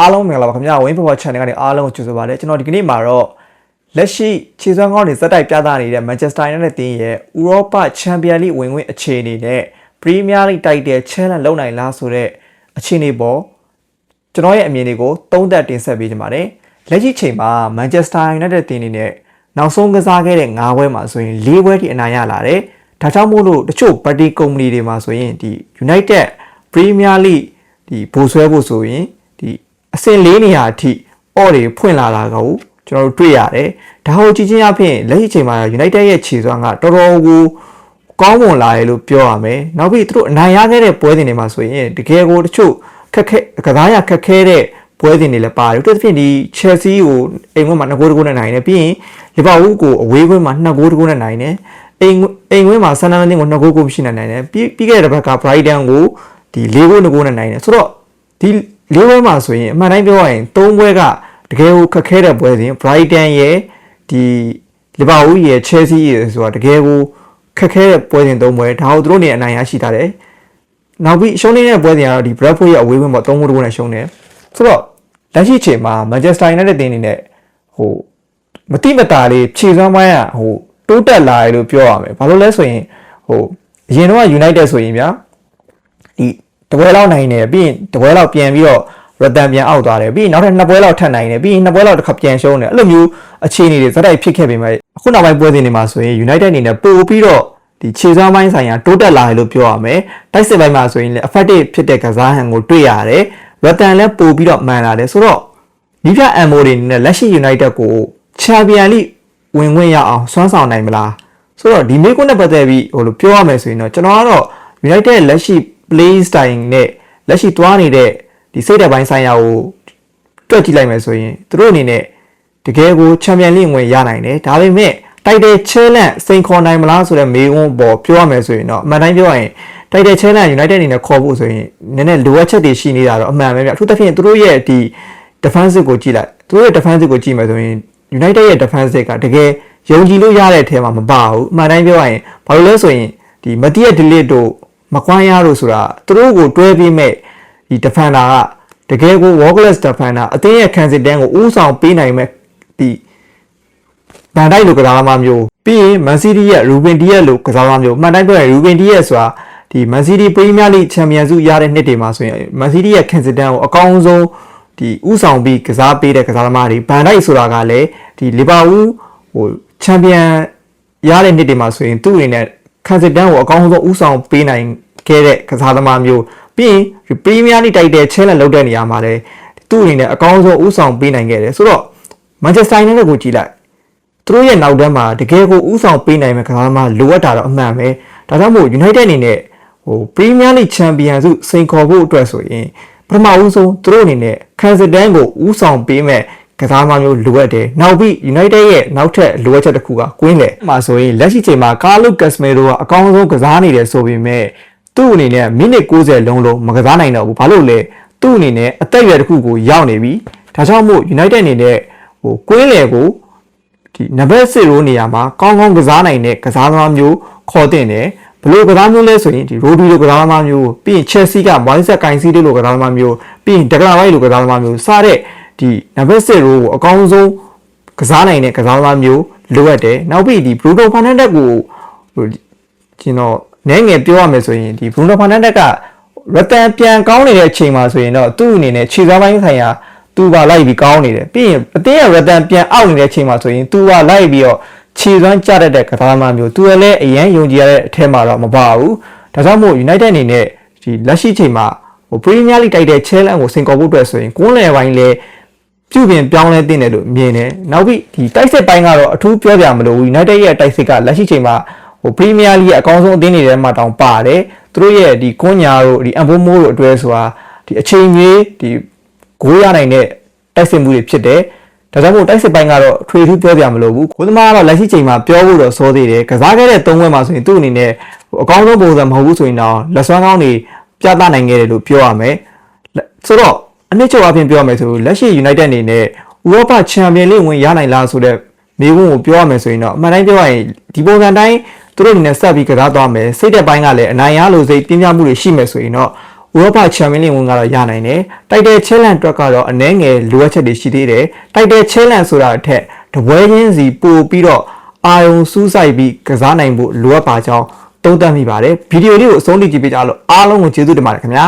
အားလုံးမင်္ဂလာပါခင်ဗျာဝင်းဖော် channel ကနေအားလုံးကိုကြိုဆိုပါရစေကျွန်တော်ဒီကနေ့မှာတော့လက်ရှိခြေစွမ်းကောင်းတွေဇက်တိုက်ပြသနေတဲ့ Manchester United တင်းရဲ့ဥရောပချန်ပီယံလိဝင်ဝင်အခြေအနေနဲ့ Premier League တိုက်တဲ့ challenge လုပ်နိုင်လားဆိုတဲ့အခြေအနေပေါ်ကျွန်တော်ရဲ့အမြင်တွေကိုသုံးသပ်တင်ဆက်ပေးကြပါတယ်လက်ရှိချိန်မှာ Manchester United တင်းနေနဲ့နောက်ဆုံးကစားခဲ့တဲ့၅ဘွဲမှာဆိုရင်၄ဘွဲထိအနိုင်ရလာတယ်ဒါကြောင့်မို့လို့တချို့ party company တွေမှာဆိုရင်ဒီ United Premier League ဒီဘိုးဆွဲဖို့ဆိုရင်ဒီ အဆင့်၄နေရာအထိ အော်တွေဖွင့်လာတာကိုကျွန်တော်တို့တွေ့ရတယ်။ဒါကိုကြည့်ချင်းအဖြစ်လက်ရှိချိန်မှာ United ရဲ့ခြေစွမ်းကတော်တော်ကိုကောင်းမွန်လာတယ်လို့ပြောရမယ်။နောက်ပြီးသူတို့အနိုင်ရခဲ့တဲ့ပွဲစဉ်တွေမှာဆိုရင်တကယ်ကိုတချို့ခက်ခဲကစားရခက်ခဲတဲ့ပွဲစဉ်တွေလည်းပါတယ်။သူတို့ဖြစ်ဒီ Chelsea ကိုအိမ်ဝင်းမှာ2ဂိုးတဂိုးနဲ့နိုင်တယ်ပြီးရင်လီဗာပူးကိုအဝေးကွင်းမှာ2ဂိုးတဂိုးနဲ့နိုင်တယ်။အိမ်အိမ်ဝင်းမှာဆန်နမ်မင်းကို2ဂိုးကိုမရှိနိုင်တယ်။ပြီးပြီးခဲ့တဲ့တစ်ပတ်က Brighton ကိုဒီ4ဂိုး2ဂိုးနဲ့နိုင်တယ်။ဆိုတော့ဒီ လေးပွဲမှာဆိုရင်အမှန်တိုင်းပြောရရင်၃ပွဲကတကယ်ကိုခက်ခဲတဲ့ပွဲစဉ် Brighton ရဲ့ဒီလီဗာပူးရဲ့ Chelsea ရဲ့ဆိုတာတကယ်ကိုခက်ခဲတဲ့ပွဲစဉ်၃ပွဲဒါကိုသူတို့နေအနိုင်ရရှိထားတယ်။နောက်ပြီးရှုံးနေတဲ့ပွဲစဉ်ကတော့ဒီ Bradford ရဲ့အဝေးဝင်ပေါ်၃ဂိုးတဂိုးနဲ့ရှုံးတယ်။ဆိုတော့လက်ရှိအချိန်မှာ Manchester United တင်းနေနဲ့ဟိုမတိမတာလေးခြေစွမ်းပိုင်းကဟိုတိုးတက်လာတယ်လို့ပြောရမယ်။ဘာလို့လဲဆိုရင်ဟိုအရင်တော့ United ဆိုရင်ဗျာဒီ တပွဲလောက်နိုင်တယ်ပြီးရင်တပွဲလောက်ပြန်ပြီးတော့ရတန်ပြန်အောက်သွားတယ်ပြီးရင်နောက်ထပ်နှစ်ပွဲလောက်ထပ်နိုင်တယ်ပြီးရင်နှစ်ပွဲလောက်တစ်ခါပြန်ရှုံးတယ်အဲ့လိုမျိုးအခြေအနေတွေဇက်တိုက်ဖြစ်ခဲ့ပေမဲ့အခုနောက်ပိုင်းပွဲစဉ်တွေမှာဆိုရင် United အနေနဲ့ပို့ပြီးတော့ဒီခြေစွမ်းပိုင်းဆိုင်ရာတိုးတက်လာတယ်လို့ပြောရမယ်တိုက်စစ်ပိုင်းမှာဆိုရင်လည်း effective ဖြစ်တဲ့ကစားဟန်ကိုတွေ့ရတယ်ရတန်လည်းပို့ပြီးတော့မှန်လာတယ်ဆိုတော့ဒီပြအမ်မိုတွေအနေနဲ့လက်ရှိ United ကို Champion League ဝင်ဝင်ရအောင်စွမ်းဆောင်နိုင်မလားဆိုတော့ဒီမေကွန်းနဲ့ပတ်သက်ပြီးဟိုလိုပြောရမယ်ဆိုရင်တော့ကျွန်တော်ကတော့ United လက်ရှိ play style နဲ့လက်ရှိတွားနေတဲ့ဒီစိတ်ဓာတ်ပိုင်းဆိုင်ရာကိုတွက်ကြည့်လိုက်မယ်ဆိုရင်သူတို့အနေနဲ့တကယ်ကိုချန်ပီယံလိဝင်ရနိုင်တယ်ဒါပေမဲ့တိုက်တဲ့ challenge စိန်ခေါ်နိုင်မလားဆိုတဲ့မေးခွန်းပေါ်ပြောရမယ်ဆိုရင်တော့အမှန်တိုင်းပြောရရင်တိုက်တဲ့ challenge United အနေနဲ့ခေါ်ဖို့ဆိုရင်နည်းနည်းလိုအပ်ချက်တွေရှိနေတာတော့အမှန်ပဲဗျအထူးသဖြင့်သူတို့ရဲ့ဒီ defensive ကိုကြည့်လိုက်သူတို့ရဲ့ defensive ကိုကြည့်မယ်ဆိုရင် United ရဲ့ defensive ကတကယ်ယုံကြည်လို့ရတဲ့အထဲမှာမပါဘူးအမှန်တိုင်းပြောရရင်ဘာလို့လဲဆိုရင်ဒီမတီးရဲ့ delete တို့ မကွမ်းရတို့ဆိုတာသူတို့ကိုတွဲပြီးမဲ့ဒီ defender ကတကယ်ကို workless defender အသင်းရဲ့ခံစစ်တန်းကိုဦးဆောင်ပေးနိုင်မဲ့ဒီဗန်ဒိုက်လိုကစားသမားမျိုးပြီးရင် Man City ရဲ့ Ruben Dias လိုကစားသမားမျိုးမှန်တိုင်းပြောရင် Ruben Dias ဆိုတာဒီ Man City Premier League Champions ဆုရတဲ့နှစ်တွေမှာဆိုရင် Man City ရဲ့ခံစစ်တန်းကိုအကောင်းဆုံးဒီဥဆောင်ပြီးကစားပေးတဲ့ကစားသမားတွေဗန်ဒိုက်ဆိုတာကလည်းဒီလီဗာပူးဟိုချန်ပီယံရတဲ့နှစ်တွေမှာဆိုရင်သူ့အနေနဲ့ ခံစစ်တန်းကိုအကောင်းဆုံးဥဆောင်ပေးနိုင်ခဲ့တဲ့ကစားသမားမျိုးပြီးရင်ပရီးမီးယားလိတိုက်တဲ့ challenge လုပ်တဲ့နေရာမှာလည်းသူ့အနေနဲ့အကောင်းဆုံးဥဆောင်ပေးနိုင်ခဲ့တယ်ဆိုတော့မန်ချက်စတာယူနိုက်တက်ကိုကြည့်လိုက်သူတို့ရဲ့နောက်တန်းမှာတကယ်ကိုဥဆောင်ပေးနိုင်မဲ့ကစားသမားလိုအပ်တာတော့အမှန်ပဲဒါကြောင့်မို့ United အနေနဲ့ဟိုပရီးမီးယားလိချန်ပီယံဆုစိန်ခေါ်ဖို့အတွက်ဆိုရင်ပထမဦးဆုံးသူတို့အနေနဲ့ခံစစ်တန်းကိုဥဆောင်ပေးမဲ့ ကစားသမားမျိုးလိုအပ်တယ်။နောက်ပြီး United ရဲ့နောက်ထပ်လိုအပ်ချက်တစ်ခုကကွင်းလေ။မှာဆိုရင်လက်ရှိချိန်မှာကာလုကက်စမီရိုကအကောင်းဆုံးကစားနေတယ်ဆိုပေမဲ့သူ့အနေနဲ့မိနစ်60လုံးလုံးမကစားနိုင်တော့ဘူး။ဘာလို့လဲ။သူ့အနေနဲ့အသက်အရွယ်တစ်ခုကိုရောက်နေပြီ။ဒါကြောင့်မို့ United အနေနဲ့ဟိုကွင်းလေကိုဒီနံပါတ်6ရိုးနေရာမှာကောင်းကောင်းကစားနိုင်တဲ့ကစားသမားမျိုးခေါ်တင်တယ်ဘလို့ကစားမျိုးလဲဆိုရင်ဒီရိုဒီလိုကစားသမားမျိုးပြီးရင် Chelsea က Moises Caicedo လိုကစားသမားမျိုးပြီးရင် Declan Rice လိုကစားသမားမျိုးစတဲ့ ဒီနံပါတ်7ရိုးကိုအကောင်းဆုံးကစားနိုင်တဲ့ကစားသမားမျိုးလိုအပ်တယ်နောက်ပြီးဒီ Bruno Fernandes ကိုဟိုကျွန်တော်နည်းငယ်ပြောရမယ်ဆိုရင်ဒီ Bruno Fernandes ကရတန်ပြန်ကောင်းနေတဲ့အချိန်မှာဆိုရင်တော့သူ့အနေနဲ့ခြေစားပိုင်းဆိုင်ရာသူပါလိုက်ပြီးကောင်းနေတယ်ပြီးရင်အတင်းရရတန်ပြန်အောက်နေတဲ့အချိန်မှာဆိုရင်သူပါလိုက်ပြီးတော့ခြေစွမ်းကြတတ်တဲ့ကစားသမားမျိုးသူလည်းအရန်ယုံကြည်ရတဲ့အထက်မှာတော့မပါဘူးဒါကြောင့်မို့ United အနေနဲ့ဒီလက်ရှိချိန်မှာဟို Premier League တိုက်တဲ့ challenge ကိုစင်ကော်ဖို့အတွက်ဆိုရင်ကွန်းလယ်ပိုင်းလဲ ပြုပြင်ပြောင်းလဲတင်တယ်လို့မြင်တယ်နောက်ပြီးဒီတိုက်စစ်ပိုင်းကတော့အထူးပြောပြမလို့ United ရဲ့တိုက်စစ်ကလက်ရှိချိန်မှာဟို Premier League ရဲ့အကောင်းဆုံးအသင်းတွေထဲမှာတောင်ပါတယ်သူတို့ရဲ့ဒီကွန်ညာတို့ဒီအမ်ဘိုမိုးတို့အတွဲဆိုတာဒီအချိန်ကြီးဒီဂိုးရနိုင်တဲ့တိုက်စစ်မှုတွေဖြစ်တယ်ဒါကြောင့်မို့တိုက်စစ်ပိုင်းကတော့ထွေထူးပြောပြမလို့ဘူးကိုသမားကတော့လက်ရှိချိန်မှာပြောဖို့တော့စောသေးတယ်ကစားခဲ့တဲ့၃ဝက်မှာဆိုရင်သူ့အနေနဲ့အကောင်းဆုံးပုံစံမဟုတ်ဘူးဆိုရင်တော့လက်စွမ်းကောင်းတွေပြသနိုင်ခဲ့တယ်လို့ပြောရမယ်ဆိုတော့ အနည်းချုပ်အပြင်ပြောရမယ်ဆိုလက်ရှိ United အနေနဲ့ဥရောပချန်ပီယံလိဝင်ရနိုင်လားဆိုတဲ့မေးခွန်းကိုပြောရမယ်ဆိုရင်တော့အမှန်တိုင်းပြောရရင်ဒီပုံစံတိုင်းသူတို့အနေနဲ့ဆက်ပြီးကစားသွားမယ်စိတ်သက်ပိုင်းကလည်းအနိုင်ရလို့စိတ်ပြင်းပြမှုတွေရှိမယ်ဆိုရင်တော့ရောပချန်ပီယံလိဝင်ကတော့ရနိုင်တယ်တိုက်တယ်ချဲလန်အတွက်ကတော့အနှဲငယ်လိုအပ်ချက်တွေရှိသေးတယ်တိုက်တယ်ချဲလန်ဆိုတာအထက်တပွဲချင်းစီပို့ပြီးတော့အာယုံစူးစိုက်ပြီးကစားနိုင်ဖို့လိုအပ်ပါကြောင်းသုံးသပ်မိပါတယ်ဗီဒီယိုလေးကိုအဆုံးထိကြည့်ပေးကြလို့အားလုံးကိုကျေးဇူးတင်ပါတယ်ခင်ဗျာ